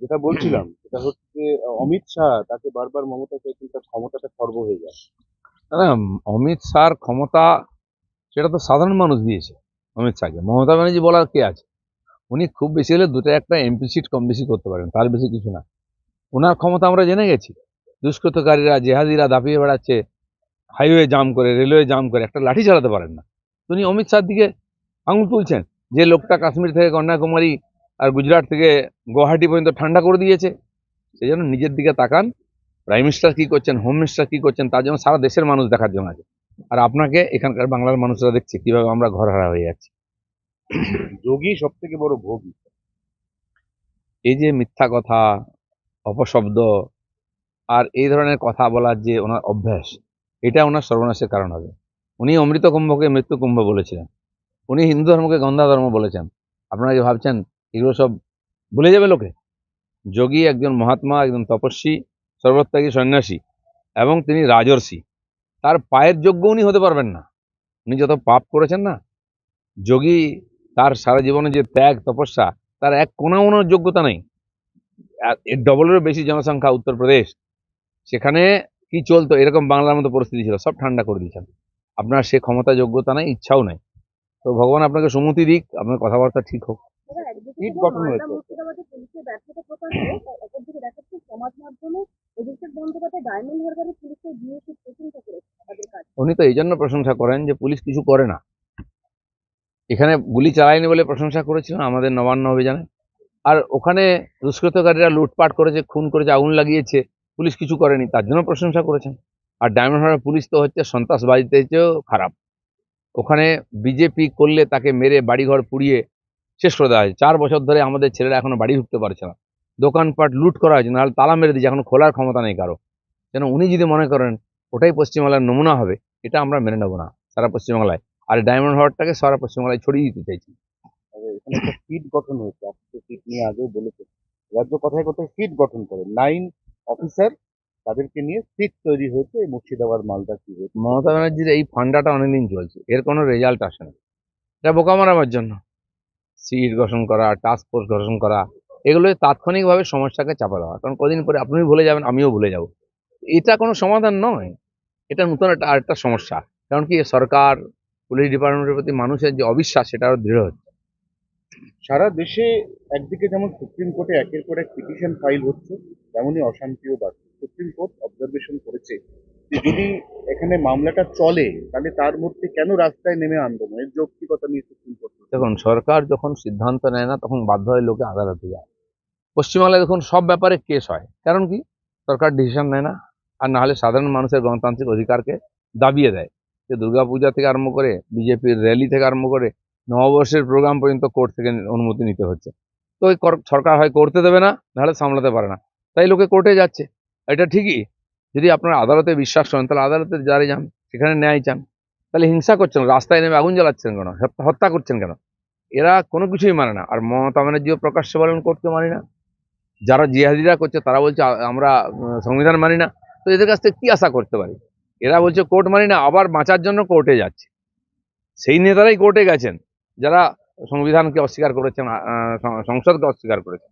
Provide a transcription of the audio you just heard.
যেটা বলছিলাম সেটা হচ্ছে অমিত শাহ তাকে বারবার মমতা চাইছেন তার ক্ষমতাটা খর্ব হয়ে যায়। না অমিত শাহর ক্ষমতা সেটা তো সাধারণ মানুষ দিয়েছে অমিত শাহকে। মমতা ব্যানার্জি বলার কে আছে? উনি খুব বেশি হলে দুটো একটা এমপি সিট কম বেশি করতে পারেন তার বেশি কিছু না। ওনার ক্ষমতা আমরা জেনে গেছি। দুষ্কৃতকারীরা জেহাদিরা দাপিয়ে বেড়াচ্ছে হাইওয়ে জাম করে রেলওয়ে জাম করে একটা লাঠি চালাতে পারেন না। উনি অমিত শাহর দিকে আঙুল তুলছেন যে লোকটা কাশ্মীর থেকে কন্যাকুমারী আর গুজরাট থেকে গুয়াহাটি পর্যন্ত ঠান্ডা করে দিয়েছে। সেই জন্য নিজের দিকে তাকান। প্রাইম মিনিস্টার কী করছেন হোম মিনিস্টার কী করছেন তার জন্য সারা দেশের মানুষ দেখার জন্য আছে। আর আপনাকে এখানকার বাংলার মানুষরা দেখছে কীভাবে আমরা ঘর হারা হয়ে যাচ্ছি। যোগী সব থেকে বড় ভোগী। এই যে মিথ্যা কথা অপশব্দ আর এই ধরনের কথা বলার যে ওনার অভ্যাস এটা ওনার সর্বনাশের কারণ হবে। উনি অমৃত কুম্ভকে মৃত্যু কুম্ভ বলেছিলেন। উনি হিন্দু ধর্মকে গন্ধা ধর্ম বলেছেন। আপনারা যে ভাবছেন এগুলো সব ভুলে যাবে লোকে। যোগী একজন মহাত্মা, একজন তপস্বী, সর্বত্যাগী সন্ন্যাসী এবং তিনি রাজর্ষি। তার পায়ের যোগ্য উনি হতে পারবেন না। উনি যত পাপ করেছেন না, যোগী তার সারা জীবনে যে ত্যাগ, তপস্যা, তার এক কোনাও যোগ্যতা নেই। এর ডবলেরও বেশি জনসংখ্যা উত্তরপ্রদেশ সেখানে কি চলতো? এরকম বাংলার মতো পরিস্থিতি ছিল। সব ঠান্ডা করে দিয়েছেন। আপনার সে ক্ষমতা, যোগ্যতা নেই, ইচ্ছাও নেই। তো ভগবান আপনাকে সুমতি দিক, আপনার কথাবার্তা ঠিক হোক। ইট গঠন হয়েছে। মুর্শিদাবাদে পুলিশের ব্যর্থতা প্রকাশ অপরদিকে দেখাচ্ছে সমাজ মাধ্যমে অভিষেক বন্দ্যোপাধ্যায় ডায়মন্ড হারবারে পুলিশের বিএসএফ প্রশংসা করেছে তাদের কাজ। উনি তো এই জন্য প্রশংসা করেন যে পুলিশ কিছু করে না। এখানে গুলি চালায়নি বলে প্রশংসা করেছিলেন আমাদের নবান্ন অভিযানে। আর ওখানে দুষ্কৃতকারীরা লুটপাট করেছে খুন করেছে আগুন লাগিয়েছে পুলিশ কিছু করেনি তার জন্য প্রশংসা করেছেন। আর ডায়মন্ড হারবার পুলিশ তো হচ্ছে সন্ত্রাসবাদীদের চেয়েও খারাপ। ওখানে বিজেপি করলে তাকে মেরে বাড়িঘর পুড়িয়ে শেষ করে দেওয়া হয়েছে। চার বছর ধরে আমাদের ছেলেরা এখনও বাড়ি ঢুকতে পারছে না। দোকানপাট লুট করা হয়েছে নাহলে তালা মেরে দিয়েছে এখন খোলার ক্ষমতা নেই কারও। যেন উনি যদি মনে করেন ওটাই পশ্চিমবাংলার নমুনা হবে এটা আমরা মেনে নেব না সারা পশ্চিমবাংলায়। আর ডায়মন্ড হারবারটাকে সারা পশ্চিমবাংলায় ছড়িয়ে দিতে চাইছি। সিট গঠন হয়েছে আজকে সিট নিয়ে আগেও বলেছে। রাজ্য কথায় কথায় সিট গঠন করে? নাইন অফিসার তাদেরকে নিয়ে সিট তৈরি হয়েছে মুর্শিদাবাদ মালদা কি হয়েছে? মমতা ব্যানার্জির এই ফান্ডাটা অনেকদিন চলছে এর কোনো রেজাল্ট আসে না। এটা বোকা মারাবার জন্য। সিট গঠন করা টাস্ক ফোর্স গঠন করা এগুলো তাৎক্ষণিকভাবে সমস্যাকে চাপা দেওয়া। কারণ কদিন পরে আপনি ভুলে যাবেন, আমিও ভুলে যাব। এটা কোনো সমাধান নয়। এটা নতুন একটা, আরেকটা সমস্যা। কারণ কি, সরকার পুলিশ ডিপার্টমেন্টের প্রতি মানুষের যে অবিশ্বাস, সেটা আরও দৃঢ় হচ্ছে। সারা দেশে একদিকে যেমন সুপ্রিম কোর্টে একের পর এক পিটিশন ফাইল হচ্ছে, তেমনই অশান্তিও বাড়ছে সুপ্রিম কোর্ট অবজারভেশন করেছে যদি এখানে মামলাটা চলে, তাহলে তার মধ্যে কেন রাস্তায় নেমে আন্দোলন? এর যৌক্তিকতা নিয়ে সুপ্রিম কোর্ট। দেখুন, সরকার যখন সিদ্ধান্ত নেয় না, তখন বাধ্য হয় লোকে আদালতে যায়। পশ্চিমবাংলায় দেখুন, সব ব্যাপারে কেস হয়। কারণ কি? সরকার ডিসিশন নেয় না, আর না হলে সাধারণ মানুষের গণতান্ত্রিক অধিকারকে দাবিয়ে দেয়। যে দুর্গাপূজা থেকে আরম্ভ করে, বিজেপির র্যালি থেকে আরম্ভ করে, নববর্ষের প্রোগ্রাম পর্যন্ত কোর্ট থেকে অনুমতি নিতে হচ্ছে। তো ওই কর- সরকার হয় করতে দেবে না, নাহলে সামলাতে পারে না। তাই লোকে কোর্টে যাচ্ছে। এটা ঠিকই। যদি আপনারা আদালতে বিশ্বাস করেন, তাহলে আদালতে যারে যান, সেখানে ন্যায় চান। তাহলে হিংসা করছেন রাস্তায় নেমে আগুন জ্বালাচ্ছেন কেন? হত্যা- করছেন কেন? এরা কোনো কিছুই মানে না। আর মমতা ব্যানার্জিও প্রকাশ্যে বলেন কোর্টকে মানি না। যারা জিহাদিরা করছে তারা বলছে আমরা সংবিধান মানি না। তো এদের কাছ থেকে কি আশা করতে পারি? এরা বলছে, কোর্ট মানি না, আবার বাঁচার জন্য কোর্টে যাচ্ছে। সেই নেতারাই কোর্টে গেছেন, যারা সংবিধানকে অস্বীকার করেছেন সংসদকে অস্বীকার করেছেন।